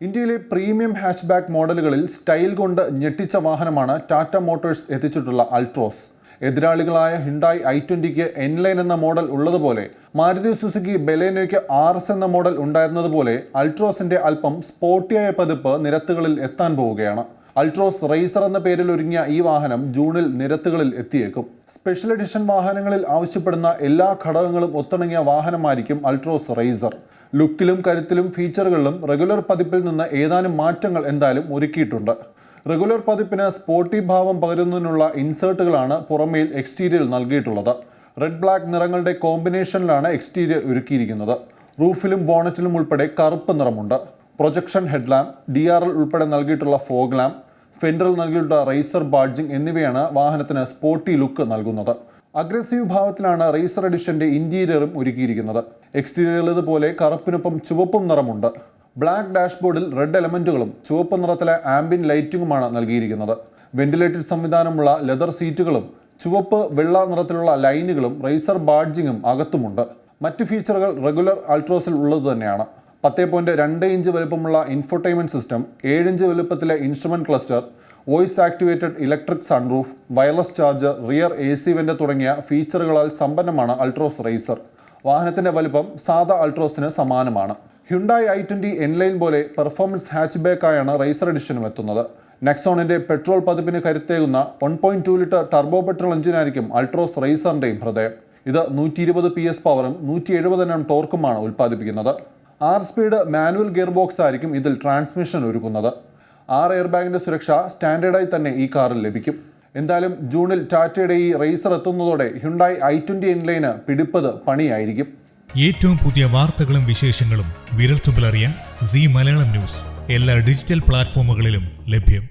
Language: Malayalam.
ഇന്ത്യയിലെ പ്രീമിയം ഹാച്ച്ബാക്ക് മോഡലുകളിൽ സ്റ്റൈൽ കൊണ്ട് ഞെട്ടിച്ച വാഹനമാണ് ടാറ്റ മോട്ടോഴ്സ് എത്തിച്ചിട്ടുള്ള അൾട്രോസ്. എതിരാളികളായ ഹിണ്ടായി ഐ ട്വന്റിക്ക് എൻലൈൻ എന്ന മോഡൽ ഉള്ളതുപോലെ മാരുതി സുസുക്കി ബെലേനോയ്ക്ക് ആർ എസ് എന്ന മോഡൽ ഉണ്ടായിരുന്നതുപോലെ അൾട്രോസിന്റെ അല്പം സ്പോർട്ടിയായ പതിപ്പ് നിരത്തുകളിൽ എത്താൻ പോവുകയാണ്. അൾട്രോസ് റേസർ എന്ന പേരിൽ ഒരുങ്ങിയ ഈ വാഹനം ജൂണിൽ നിരത്തുകളിൽ എത്തിയേക്കും. സ്പെഷ്യൽ എഡിഷൻ വാഹനങ്ങളിൽ ആവശ്യപ്പെടുന്ന എല്ലാ ഘടകങ്ങളും ഒത്തിണങ്ങിയ വാഹനമായിരിക്കും അൾട്രോസ് റേസർ. ലുക്കിലും കരുത്തിലും ഫീച്ചറുകളിലും റെഗുലർ പതിപ്പിൽ നിന്ന് ഏതാനും മാറ്റങ്ങൾ എന്തായാലും ഒരുക്കിയിട്ടുണ്ട്. റെഗുലർ പതിപ്പിന് സ്പോർട്ടി ഭാവം പകരുന്നതിനുള്ള ഇൻസേർട്ടുകളാണ് പുറമേൽ എക്സ്റ്റീരിയൽ നൽകിയിട്ടുള്ളത്. റെഡ് ബ്ലാക്ക് നിറങ്ങളുടെ കോമ്പിനേഷനിലാണ് എക്സ്റ്റീരിയർ ഒരുക്കിയിരിക്കുന്നത്. റൂഫിലും ബോണറ്റിലും ഉൾപ്പെടെ കറുപ്പ് നിറമുണ്ട്. Projection headlamp D R L ഉൾപ്പെടെ നൽകിയിട്ടുള്ള ഫോഗ് ലാമ്പ് ഫെൻഡറിൽ നൽകിയിട്ടുള്ള റേസർ ബാഡ്ജിംഗ് എന്നിവയാണ് വാഹനത്തിന് സ്പോർട്ടി ലുക്ക് നൽകുന്നത്. അഗ്രസീവ് ഭാവത്തിലാണ് റേസർ എഡിഷന്റെ ഇന്റീരിയറും ഒരുക്കിയിരിക്കുന്നത്. എക്സ്റ്റീരിയറിലേതുപോലെ കറുപ്പിനൊപ്പം ചുവപ്പും നിറമുണ്ട്. ബ്ലാക്ക് ഡാഷ്ബോർഡിൽ റെഡ് എലമെന്റുകളും ചുവപ്പ് നിറത്തിലെ ആംബിൻ ലൈറ്റിംഗുമാണ് നൽകിയിരിക്കുന്നത്. വെന്റിലേറ്റഡ് സംവിധാനമുള്ള ലെതർ സീറ്റുകളും ചുവപ്പ് വെള്ള നിറത്തിലുള്ള ലൈനുകളും റേസർ ബാഡ്ജിങ്ങും അകത്തുമുണ്ട്. മറ്റ് ഫീച്ചറുകൾ റെഗുലർ അൾട്രോസിൽ ഉള്ളത് തന്നെയാണ്. പത്ത് പോയിന്റ് രണ്ട് ഇഞ്ച് വലുപ്പമുള്ള ഇൻഫോർടൈൻമെന്റ് സിസ്റ്റം ഏഴ് inch വലുപ്പത്തിലെ instrument cluster voice activated electric sunroof wireless charger rear A C vent തുടങ്ങിയ ഫീച്ചറുകളാൽ സമ്പന്നമാണ് അൾട്രോസ് റേസർ വാഹനത്തിന്റെ വലുപ്പം സാധാ അൾട്രോസിന് സമാനമാണ്. ഹ്യുണ്ടായി ഐ ട്വന്റി എൻലൈൻ പോലെ പെർഫോമൻസ് ഹാച്ച് ബാക്കായാണ് റേസർ എഡിഷനും എത്തുന്നത്. നെക്സോണിന്റെ പെട്രോൾ പതിപ്പിന് കരുത്തേകുന്ന one point two litre turbo petrol എഞ്ചിനായിരിക്കും Altroz റേസറിന്റെയും ഹൃദയം. ഇത് നൂറ്റി ഇരുപത് പി എസ് പവറും നൂറ്റി എഴുപത് എണ്ണം ടോർക്കുമാണ് ഉൽപ്പാദിപ്പിക്കുന്നത്. ആർ സ്പീഡ് മാനുവൽ ഗിയർ ബോക്സ് ആയിരിക്കും ഇതിൽ ട്രാൻസ്മിഷൻ ഒരുക്കുന്നത്. ആർ എയർ ബാഗിന്റെ സുരക്ഷ സ്റ്റാൻഡേർഡായി തന്നെ ഈ കാറിൽ ലഭിക്കും. എന്തായാലും ജൂണിൽ ടാറ്റയുടെ ഈ റേസർ എത്തുന്നതോടെ ഹ്യുണ്ടായി ഐ ട്വന്റി എൻലൈന് പിടിപ്പത് പണിയായിരിക്കും. ഏറ്റവും പുതിയ വാർത്തകളും വിശേഷങ്ങളും വിരൽത്തുമ്പിലറിയാൻ സി മലയാളം ന്യൂസ്. എല്ലാ ഡിജിറ്റൽ പ്ലാറ്റ്ഫോമുകളിലും ലഭ്യം.